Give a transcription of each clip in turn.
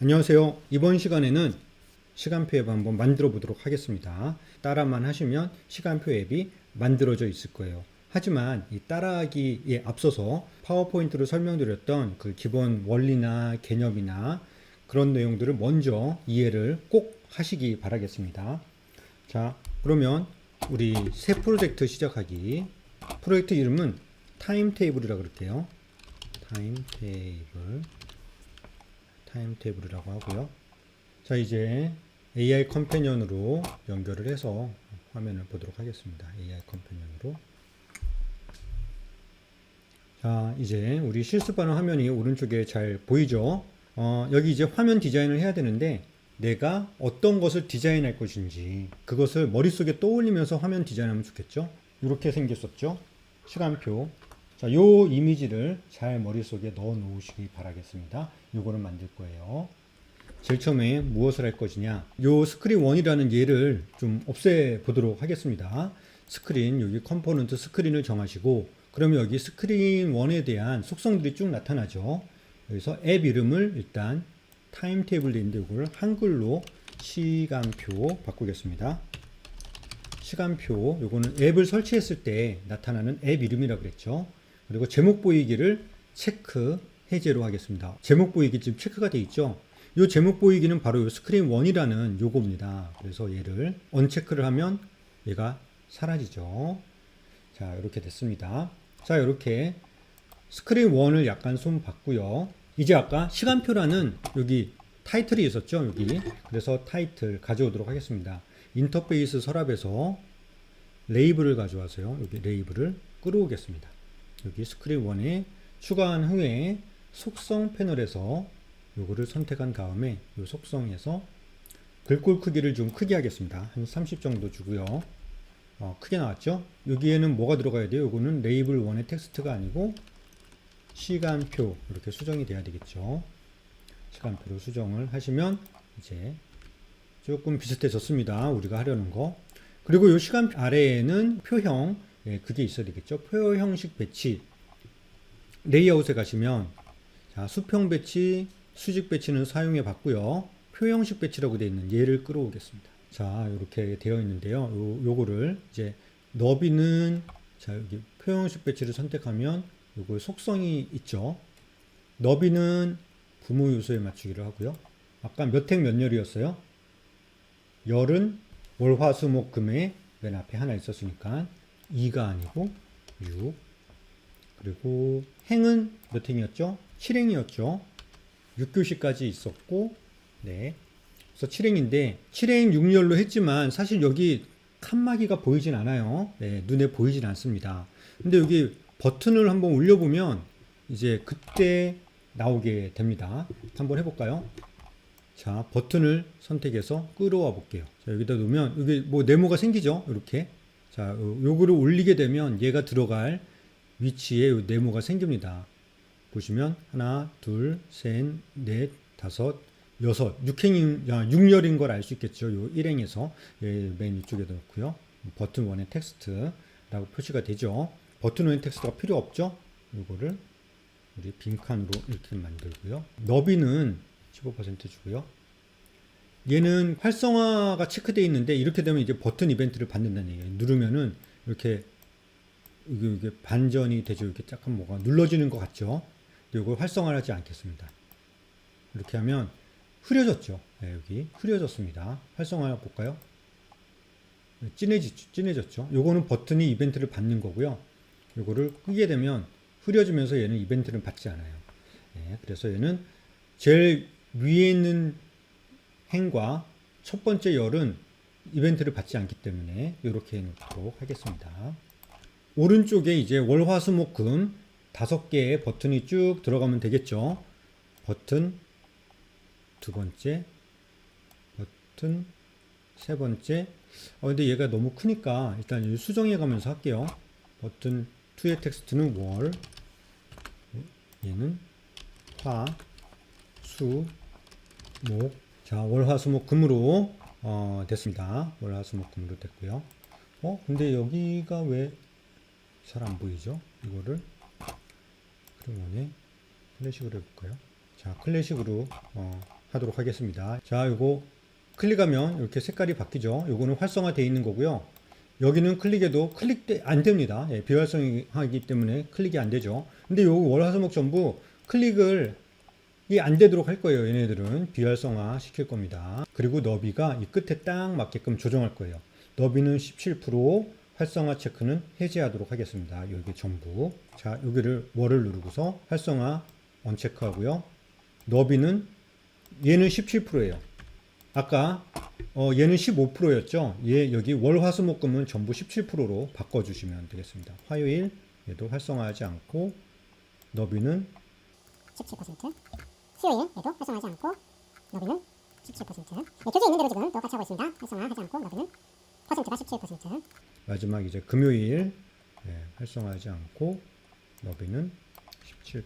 안녕하세요. 이번 시간에는 시간표 앱 한번 만들어 보도록 하겠습니다. 따라만 하시면 시간표 앱이 만들어져 있을 거예요. 하지만 이 따라하기에 앞서서 파워포인트로 설명드렸던 그 기본 원리나 개념이나 그런 내용들을 먼저 이해를 꼭 하시기 바라겠습니다. 자, 그러면 우리 새 프로젝트 시작하기. 프로젝트 이름은 타임테이블이라 그럴게요. 타임테이블. 타임 테이블이라고 하고요. 자, 이제 AI 컴패니언으로 연결을 해서 화면을 보도록 하겠습니다. AI 컴패니언으로. 자, 이제 우리 실습하는 화면이 오른쪽에 잘 보이죠? 어, 여기 이제 화면 디자인을 해야 되는데 내가 어떤 것을 디자인할 것인지 그것을 머릿속에 떠올리면서 화면 디자인하면 좋겠죠? 이렇게 생겼었죠? 시간표. 자, 요 이미지를 잘 머릿속에 넣어 놓으시기 바라겠습니다. 요거를 만들 거예요. 제일 처음에 무엇을 할 것이냐. 요 스크린 1이라는 얘를 좀 없애 보도록 하겠습니다. 스크린, 여기 컴포넌트 스크린을 정하시고, 그러면 여기 스크린 1에 대한 속성들이 쭉 나타나죠. 여기서 앱 이름을 일단 타임 테이블 인데 이걸 한글로 시간표 바꾸겠습니다. 시간표, 요거는 앱을 설치했을 때 나타나는 앱 이름이라 그랬죠. 그리고 제목 보이기를 체크, 해제로 하겠습니다. 제목 보이기 지금 체크가 돼 있죠. 요 제목 보이기는 바로 요 스크린 1이라는 요거입니다. 그래서 얘를 언체크를 하면 얘가 사라지죠. 자, 이렇게 됐습니다. 자, 이렇게 스크린 1을 약간 손 봤고요. 이제 아까 시간표라는 여기 타이틀이 있었죠, 여기. 그래서 타이틀 가져오도록 하겠습니다. 인터페이스 서랍에서 레이블을 가져와서요. 여기 레이블을 끌어오겠습니다. 여기 스크린 1에 추가한 후에 속성 패널에서 요거를 선택한 다음에 요 속성에서 글꼴 크기를 좀 크게 하겠습니다. 한 30 정도 주고요. 어, 크게 나왔죠? 여기에는 뭐가 들어가야 돼요? 요거는 레이블 1의 텍스트가 아니고 시간표 이렇게 수정이 돼야 되겠죠. 시간표로 수정을 하시면 이제 조금 비슷해졌습니다. 우리가 하려는 거. 그리고 이 시간 아래에는 표형, 예, 그게 있어야 되겠죠. 표 형식 배치. 레이아웃에 가시면, 자, 수평 배치, 수직 배치는 사용해 봤고요. 표 형식 배치라고 되어 있는 얘를 끌어오겠습니다. 자, 이렇게 되어 있는데요. 요, 요거를 이제 너비는, 자, 여기 표 형식 배치를 선택하면 요거 속성이 있죠. 너비는 부모 요소에 맞추기로 하고요. 아까 몇 행 몇 열이었어요? 열은 월 화 수 목 금에 맨 앞에 하나 있었으니까 2가 아니고 6 그리고 행은 몇 행이었죠? 7행이었죠. 6교시까지 있었고 네. 그래서 7행인데 7행 6열로 했지만 사실 여기 칸막이가 보이진 않아요. 네, 눈에 보이진 않습니다. 근데 여기 버튼을 한번 올려보면 이제 그때 나오게 됩니다. 한번 해볼까요? 자, 버튼을 선택해서 끌어와 볼게요. 자, 여기다 놓으면 여기 뭐 네모가 생기죠? 이렇게. 자, 요- 요거를 올리게 되면 얘가 들어갈 위치에 요 네모가 생깁니다. 보시면 하나, 둘, 셋, 넷, 다섯, 여섯, 육행인, 야, 육열인 걸 알 수 있겠죠. 요 일행에서 예, 맨 위쪽에도 놓고요. 버튼 원의 텍스트라고 표시가 되죠. 버튼 원의 텍스트가 필요 없죠. 요거를 우리 빈칸으로 이렇게 만들고요. 너비는 15% 주고요. 얘는 활성화가 체크되어 있는데 이렇게 되면 이제 버튼 이벤트를 받는다는 얘기예요. 누르면은 이렇게 이게, 이게 반전이 되죠. 이렇게 약간 뭐가 눌러지는 것 같죠. 이걸 활성화를 하지 않겠습니다. 이렇게 하면 흐려졌죠. 네, 여기 흐려졌습니다. 활성화 볼까요? 네, 진해지, 진해졌죠. 요거는 버튼이 이벤트를 받는 거고요. 요거를 끄게 되면 흐려지면서 얘는 이벤트를 받지 않아요. 네, 그래서 얘는 제일 위에 있는 행과 첫 번째 열은 이벤트를 받지 않기 때문에 이렇게 해놓도록 하겠습니다. 오른쪽에 이제 월화수목금 다섯 개의 버튼이 쭉 들어가면 되겠죠. 버튼 두 번째, 버튼 세 번째. 어, 근데 얘가 너무 크니까 일단 이 수정해 가면서 할게요. 버튼 2의 텍스트는 월, 얘는 화, 수, 목. 자, 월화수목 금으로 어, 됐습니다. 월화수목 금으로 됐고요. 어, 근데 여기가 왜 잘 안 보이죠? 이거를 그러면 클래식으로 해볼까요? 자, 클래식으로 어, 하도록 하겠습니다. 자, 요거 클릭하면 이렇게 색깔이 바뀌죠. 요거는 활성화되어 있는 거고요. 여기는 클릭해도 클릭 안 됩니다. 예, 비활성화이기 때문에 클릭이 안 되죠. 근데 요 월화수목 전부 클릭을 이안 되도록 할 거예요. 얘네들은 비활성화 시킬 겁니다. 그리고 너비가 이 끝에 딱 맞게끔 조정할 거예요. 너비는 17%, 활성화 체크는 해제하도록 하겠습니다. 여기 전부. 자, 여기를 월을 누르고서 활성화 언체크 하고요. 너비는 얘는 17%예요. 아까 어, 얘는 15%였죠. 얘 여기 월 화 수 목 금은 전부 17%로 바꿔 주시면 되겠습니다. 화요일 얘도 활성화하지 않고 너비는 17% 수요일에도 활성화하지 않고 너비는 17% 네, 교재 있는 대로 지금 똑같이 하고 있습니다. 활성화하지 않고 너비는 퍼센트가 17% 마지막 이제 금요일 예, 활성화하지 않고 너비는 17%.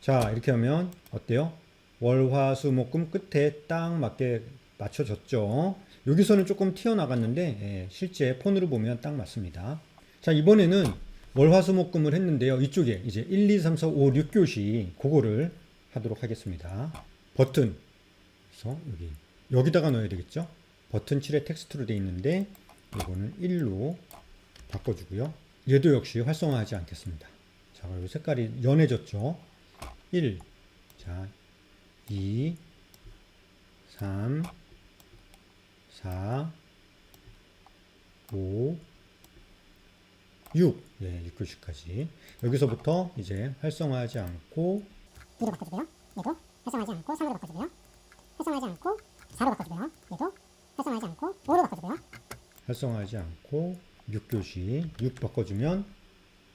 자 이렇게 하면 어때요? 월 화 수 목 금 끝에 딱 맞게 맞춰졌죠. 여기서는 조금 튀어나갔는데 예, 실제 폰으로 보면 딱 맞습니다. 자 이번에는 월화수목금을 했는데요. 이쪽에 이제 1, 2, 3, 4, 5, 6교시 그거를 하도록 하겠습니다. 버튼 그래서 여기 여기다가 넣어야 되겠죠. 버튼 7에 텍스트로 되어 있는데 이거는 1로 바꿔주고요. 얘도 역시 활성화하지 않겠습니다. 자, 그리고 색깔이 연해졌죠. 1, 자, 2, 3, 4, 5, 6. 예, 6교시까지. 여기서부터 이제 활성화하지 않고 2로 바꿔주고요. 얘도 활성화하지 않고 3으로 바꿔주고요. 활성화하지 않고 4로 바꿔주고요. 얘도 활성화하지 않고 5로 바꿔주고요. 활성화하지 않고 6교시 6 바꿔주면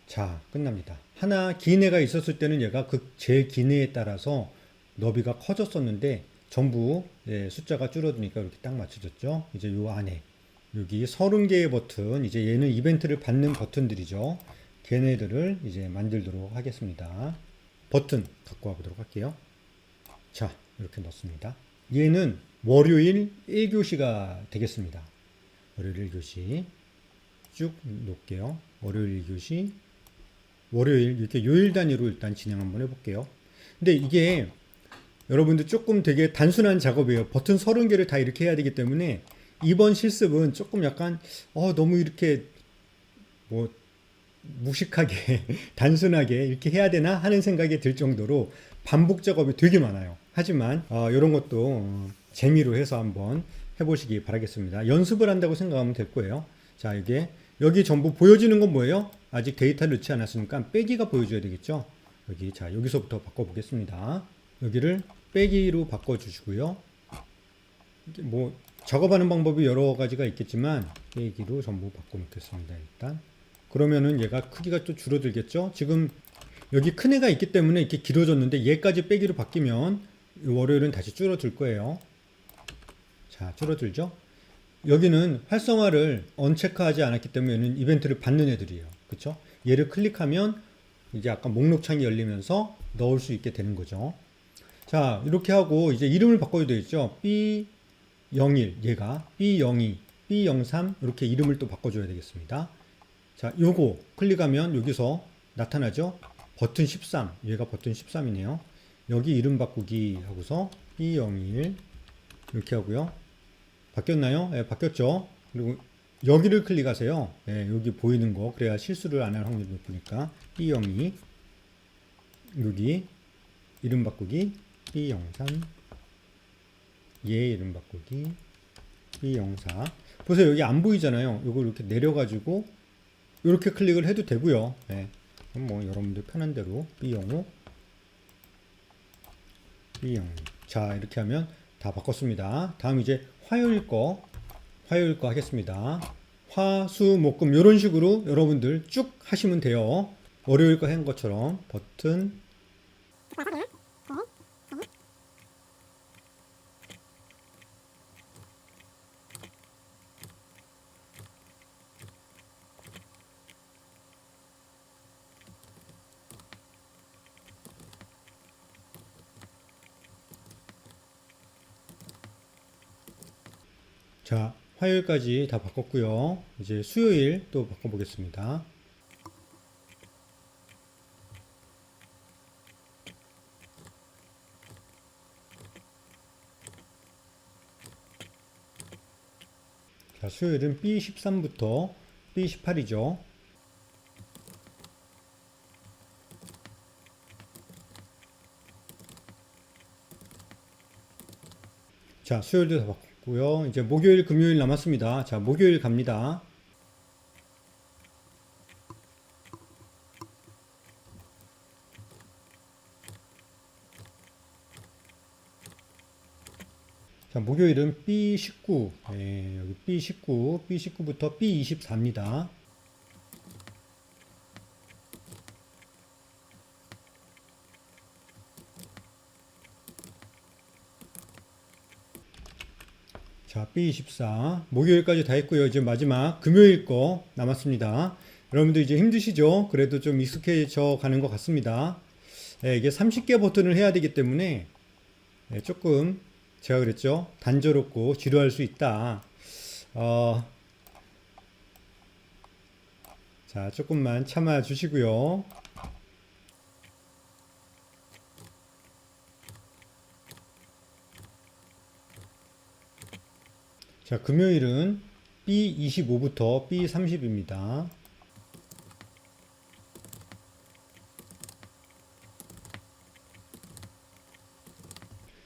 자 끝납니다. 하나 긴 애가 있었을 때는 얘가 그 제일 긴 애에 따라서 너비가 커졌었는데 전부 예, 숫자가 줄어드니까 이렇게 딱 맞춰졌죠. 이제 요 안에 여기 30개의 버튼 이제 얘는 이벤트를 받는 버튼들이죠. 걔네들을 이제 만들도록 하겠습니다. 버튼 갖고 와보도록 할게요. 자 이렇게 넣습니다. 얘는 월요일 1교시가 되겠습니다. 월요일 1교시 쭉 놓을게요. 월요일 1교시 월요일 이렇게 요일 단위로 일단 진행 한번 해볼게요. 근데 이게 여러분들 조금 되게 단순한 작업이에요. 버튼 30개를 다 이렇게 해야 되기 때문에 이번 실습은 조금 약간 어 너무 이렇게 뭐 무식하게 단순하게 이렇게 해야 되나 하는 생각이 들 정도로 반복 작업이 되게 많아요. 하지만 어, 이런 것도 어, 재미로 해서 한번 해보시기 바라겠습니다. 연습을 한다고 생각하면 될 거예요. 자 이게 여기 전부 보여지는 건 뭐예요? 아직 데이터를 넣지 않았으니까 빼기가 보여줘야 되겠죠. 여기 자 여기서부터 바꿔보겠습니다. 여기를 빼기로 바꿔주시고요. 뭐 작업하는 방법이 여러 가지가 있겠지만 빼기로 전부 바꿔놓겠습니다. 일단 그러면은 얘가 크기가 또 줄어들겠죠. 지금 여기 큰 애가 있기 때문에 이렇게 길어졌는데 얘까지 빼기로 바뀌면 월요일은 다시 줄어들 거예요. 자 줄어들죠. 여기는 활성화를 언체크하지 않았기 때문에 이벤트를 받는 애들이에요. 그렇죠? 얘를 클릭하면 이제 아까 목록창이 열리면서 넣을 수 있게 되는 거죠. 자, 이렇게 하고 이제 이름을 바꿔야 되겠죠. B01 얘가 B02, B03 이렇게 이름을 또 바꿔줘야 되겠습니다. 자, 요거 클릭하면 여기서 나타나죠. 버튼 13 얘가 버튼 13이네요. 여기 이름 바꾸기 하고서 B01 이렇게 하고요. 바뀌었나요? 예, 바뀌었죠. 그리고 여기를 클릭하세요. 예, 여기 보이는 거 그래야 실수를 안 할 확률이 높으니까 B02 여기 이름 바꾸기 B03 얘 이름 바꾸기 B04 보세요 여기 안 보이잖아요. 이거 이렇게 내려 가지고 이렇게 클릭을 해도 되고요. 예, 그럼 뭐 여러분들 편한 대로 B05 B06 자 이렇게 하면 다 바꿨습니다. 다음 이제 화요일 거 화요일 거 하겠습니다. 화, 수, 목, 금 이런 식으로 여러분들 쭉 하시면 돼요. 월요일 거 한 것처럼 버튼 자, 화요일까지 다 바꿨고요. 이제 수요일 또 바꿔보겠습니다. 자, 수요일은 B13부터 B18이죠. 자, 수요일도 다 바꿔. 고요. 이제 목요일, 금요일 남았습니다. 자, 목요일 갑니다. 자, 목요일은 B19. 네, 여기 B19, B19부터 B24입니다. 자, B24. 목요일까지 다 했고요. 이제 마지막 금요일 거 남았습니다. 여러분들 이제 힘드시죠? 그래도 좀 익숙해져 가는 것 같습니다. 네, 이게 30개 버튼을 해야 되기 때문에 네, 조금 제가 그랬죠. 단조롭고 지루할 수 있다. 어, 자, 조금만 참아 주시고요. 자, 금요일은 B25부터 B30입니다.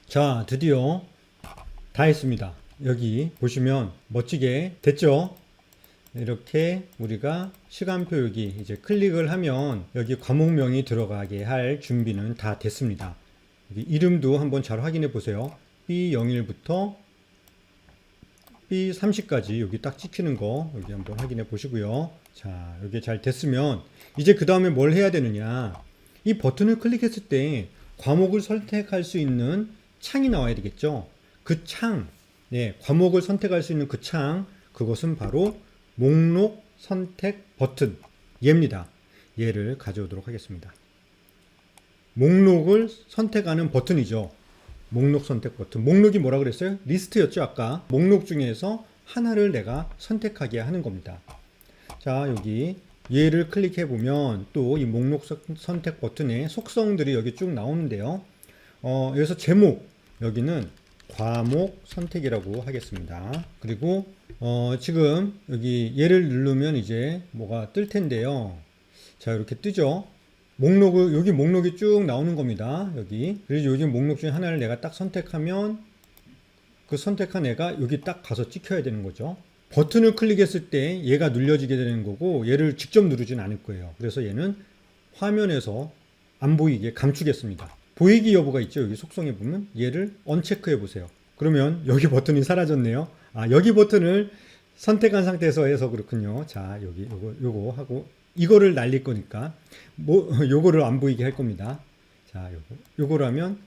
자, 드디어 다 했습니다. 여기 보시면 멋지게 됐죠? 이렇게 우리가 시간표 여기 이제 클릭을 하면 여기 과목명이 들어가게 할 준비는 다 됐습니다. 이름도 한번 잘 확인해 보세요. B01부터 B30까지 여기 딱 찍히는 거 여기 한번 확인해 보시고요. 자, 여기 잘 됐으면 이제 그 다음에 뭘 해야 되느냐. 이 버튼을 클릭했을 때 과목을 선택할 수 있는 창이 나와야 되겠죠. 그 창, 네, 과목을 선택할 수 있는 그 창, 그것은 바로 목록 선택 버튼 얘입니다. 얘를 가져오도록 하겠습니다. 목록을 선택하는 버튼이죠. 목록 선택 버튼. 목록이 뭐라 그랬어요? 리스트였죠, 아까. 목록 중에서 하나를 내가 선택하게 하는 겁니다. 자, 여기 얘를 클릭해 보면 또 이 목록 선- 선택 버튼의 속성들이 여기 쭉 나오는데요. 어, 여기서 제목, 여기는 과목 선택이라고 하겠습니다. 그리고 어, 지금 여기 얘를 누르면 이제 뭐가 뜰 텐데요. 자, 이렇게 뜨죠. 목록을 여기 목록이 쭉 나오는 겁니다. 여기. 그래서 요즘 목록 중에 하나를 내가 딱 선택하면 그 선택한 애가 여기 딱 가서 찍혀야 되는 거죠. 버튼을 클릭했을 때 얘가 눌려지게 되는 거고 얘를 직접 누르진 않을 거예요. 그래서 얘는 화면에서 안 보이게 감추겠습니다. 보이기 여부가 있죠. 여기 속성에 보면 얘를 언체크해 보세요. 그러면 여기 버튼이 사라졌네요. 아, 여기 버튼을 선택한 상태에서 해서 그렇군요. 자, 여기 요거 요거 하고 이거를 날릴 거니까 뭐 요거를 안 보이게 할 겁니다. 자, 요거 요거를 하면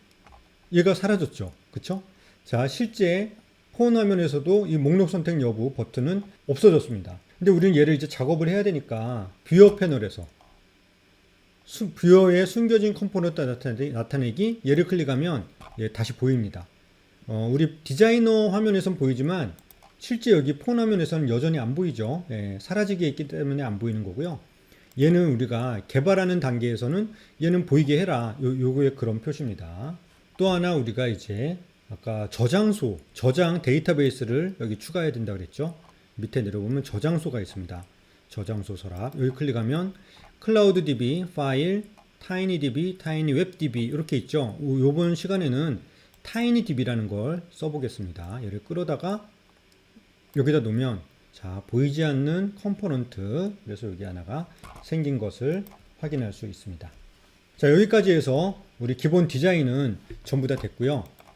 얘가 사라졌죠. 그쵸? 자, 실제 폰 화면에서도 이 목록 선택 여부 버튼은 없어졌습니다. 근데 우리는 얘를 이제 작업을 해야 되니까 뷰어 패널에서 수, 뷰어에 숨겨진 컴포넌트 나타내기, 나타내기 얘를 클릭하면 얘 다시 보입니다. 어, 우리 디자이너 화면에선 보이지만 실제 여기 폰 화면에서는 여전히 안 보이죠. 예, 사라지게 있기 때문에 안 보이는 거고요. 얘는 우리가 개발하는 단계에서는 얘는 보이게 해라. 요, 요거의 그런 표시입니다. 또 하나 우리가 이제 아까 저장소, 저장 데이터베이스를 여기 추가해야 된다 그랬죠. 밑에 내려보면 저장소가 있습니다. 저장소 서랍. 여기 클릭하면 클라우드 DB, 파일, 타이니DB, 타이니웹DB 이렇게 있죠. 요- 요번 시간에는 타이니DB라는 걸 써보겠습니다. 얘를 끌어다가 여기다 놓으면 자 보이지 않는 컴포넌트 그래서 여기 하나가 생긴 것을 확인할 수 있습니다. 자 여기까지 해서 우리 기본 디자인은 전부 다 됐고요.